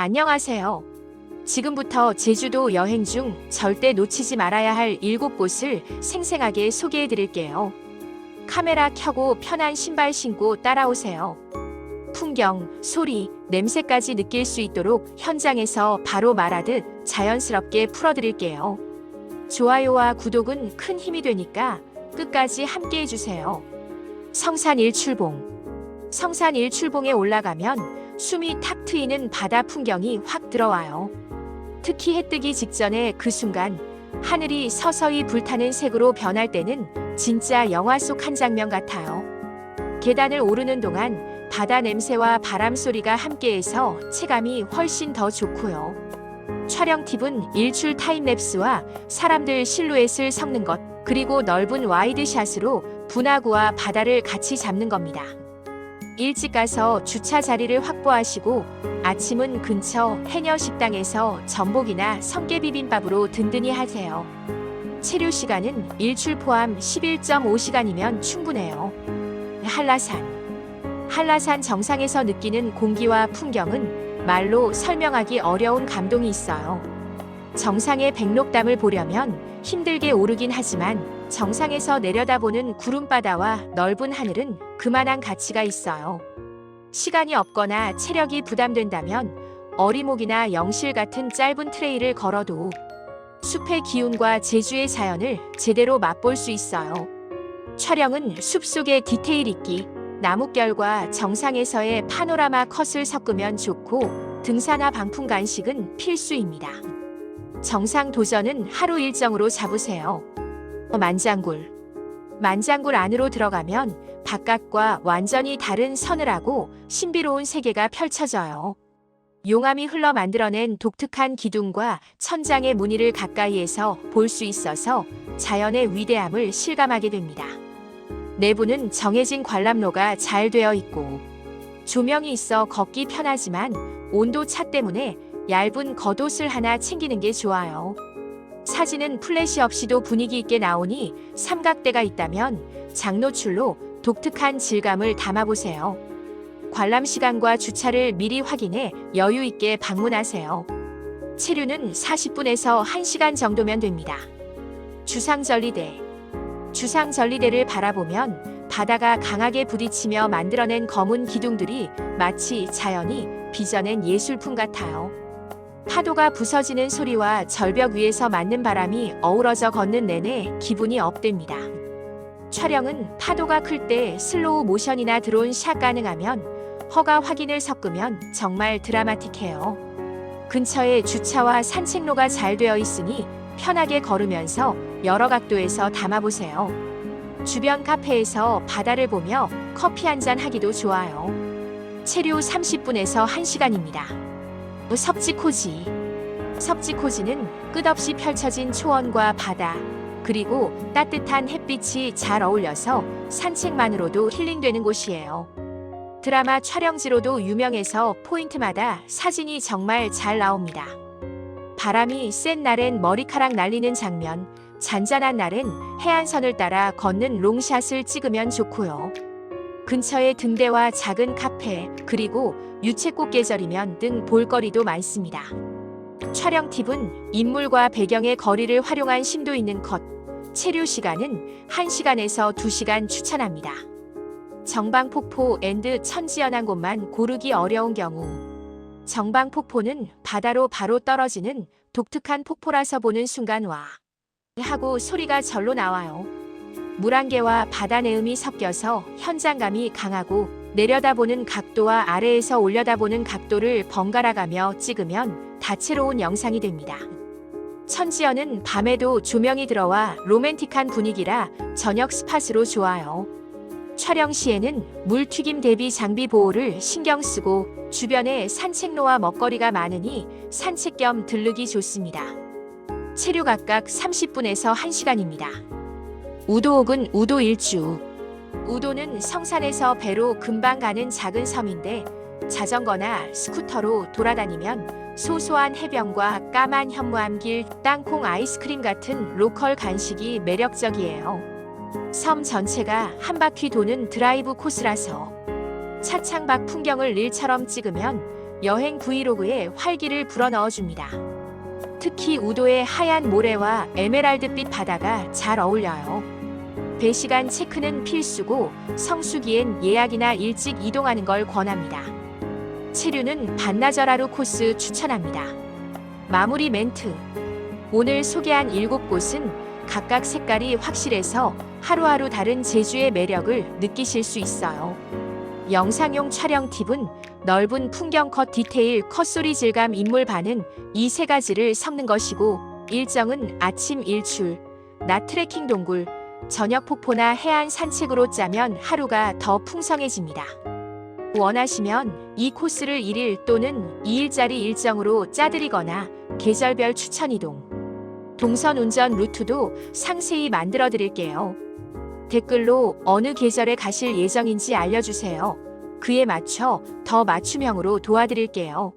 안녕하세요. 지금부터 제주도 여행 중 절대 놓치지 말아야 할 7곳을 생생하게 소개해 드릴게요. 카메라 켜고 편한 신발 신고 따라오세요. 풍경, 소리, 냄새까지 느낄 수 있도록 현장에서 바로 말하듯 자연스럽게 풀어드릴게요. 좋아요와 구독은 큰 힘이 되니까 끝까지 함께 해주세요. 성산 일출봉. 성산 일출봉에 올라가면 숨이 탁 트이는 바다 풍경이 확 들어와요. 특히 해 뜨기 직전에 그 순간 하늘이 서서히 불타는 색으로 변할 때는 진짜 영화 속 한 장면 같아요. 계단을 오르는 동안 바다 냄새와 바람 소리가 함께해서 체감이 훨씬 더 좋고요. 촬영 팁은 일출 타임랩스와 사람들 실루엣을 섞는 것, 그리고 넓은 와이드샷으로 분화구와 바다를 같이 잡는 겁니다. 일찍 가서 주차 자리를 확보하시고 아침은 근처 해녀 식당에서 전복이나 성게 비빔밥으로 든든히 하세요. 체류 시간은 일출 포함 11.5시간이면 충분해요. 한라산. 한라산 정상에서 느끼는 공기와 풍경은 말로 설명하기 어려운 감동이 있어요. 정상의 백록담을 보려면 힘들게 오르긴 하지만 정상에서 내려다보는 구름바다와 넓은 하늘은 그만한 가치가 있어요. 시간이 없거나 체력이 부담된다면 어리목이나 영실 같은 짧은 트레일을 걸어도 숲의 기운과 제주의 자연을 제대로 맛볼 수 있어요. 촬영은 숲속의 디테일 있기, 나뭇결과 정상에서의 파노라마 컷을 섞으면 좋고 등산화 방풍 간식은 필수입니다. 정상 도전은 하루 일정으로 잡으세요. 만장굴. 만장굴 안으로 들어가면 바깥과 완전히 다른 서늘하고 신비로운 세계가 펼쳐져요. 용암이 흘러 만들어낸 독특한 기둥과 천장의 무늬를 가까이에서 볼 수 있어서 자연의 위대함을 실감하게 됩니다. 내부는 정해진 관람로가 잘 되어 있고 조명이 있어 걷기 편하지만 온도 차 때문에 얇은 겉옷을 하나 챙기는 게 좋아요. 사진은 플래시 없이도 분위기 있게 나오니 삼각대가 있다면 장노출로 독특한 질감을 담아보세요. 관람 시간과 주차를 미리 확인해 여유 있게 방문하세요. 체류는 40분에서 1시간 정도면 됩니다. 주상절리대. 주상절리대를 바라보면 바다가 강하게 부딪히며 만들어낸 검은 기둥들이 마치 자연이 빚어낸 예술품 같아요. 파도가 부서지는 소리와 절벽 위에서 맞는 바람이 어우러져 걷는 내내 기분이 업됩니다. 촬영은 파도가 클 때 슬로우 모션이나 드론 샷 가능하면 허가 확인을 섞으면 정말 드라마틱해요. 근처에 주차와 산책로가 잘 되어 있으니 편하게 걸으면서 여러 각도에서 담아보세요. 주변 카페에서 바다를 보며 커피 한 잔 하기도 좋아요. 체류 30분에서 1시간입니다. 섭지코지. 섭지코지는 끝없이 펼쳐진 초원과 바다, 그리고 따뜻한 햇빛이 잘 어울려서 산책만으로도 힐링되는 곳이에요. 드라마 촬영지로도 유명해서 포인트마다 사진이 정말 잘 나옵니다. 바람이 센 날엔 머리카락 날리는 장면, 잔잔한 날엔 해안선을 따라 걷는 롱샷을 찍으면 좋고요. 근처에 등대와 작은 카페, 그리고 유채꽃 계절이면 등 볼거리도 많습니다. 촬영 팁은 인물과 배경의 거리를 활용한 심도 있는 컷, 체류 시간은 1시간에서 2시간 추천합니다. 정방폭포 앤드 천지연한 곳만 고르기 어려운 경우 정방폭포는 바다로 바로 떨어지는 독특한 폭포라서 보는 순간 와 하고 소리가 절로 나와요. 물안개와 바다 내음이 섞여서 현장감이 강하고 내려다보는 각도와 아래에서 올려다보는 각도를 번갈아가며 찍으면 다채로운 영상이 됩니다. 천지연은 밤에도 조명이 들어와 로맨틱한 분위기라 저녁 스팟으로 좋아요. 촬영 시에는 물튀김 대비 장비 보호를 신경 쓰고 주변에 산책로와 먹거리가 많으니 산책 겸 들르기 좋습니다. 체류 각각 30분에서 1시간입니다. 우도 일주. 우도는 성산에서 배로 금방 가는 작은 섬인데 자전거나 스쿠터로 돌아다니면 소소한 해변과 까만 현무암길, 땅콩 아이스크림 같은 로컬 간식이 매력적이에요. 섬 전체가 한 바퀴 도는 드라이브 코스라서 차창 밖 풍경을 일처럼 찍으면 여행 브이로그에 활기를 불어넣어 줍니다. 특히 우도의 하얀 모래와 에메랄드빛 바다가 잘 어울려요. 배시간 체크는 필수고 성수기엔 예약이나 일찍 이동하는 걸 권합니다. 체류는 반나절 하루 코스 추천합니다. 마무리 멘트. 오늘 소개한 7곳은 각각 색깔이 확실해서 하루하루 다른 제주의 매력을 느끼실 수 있어요. 영상용 촬영 팁은 넓은 풍경 컷 디테일 컷소리 질감 인물 반응 이 세 가지를 섞는 것이고 일정은 아침 일출, 낮 트레킹 동굴, 저녁 폭포나 해안 산책으로 짜면 하루가 더 풍성해집니다. 원하시면 이 코스를 1일 또는 2일짜리 일정으로 짜드리거나 계절별 추천 이동, 동선 운전 루트도 상세히 만들어 드릴게요. 댓글로 어느 계절에 가실 예정인지 알려주세요. 그에 맞춰 더 맞춤형으로 도와드릴게요.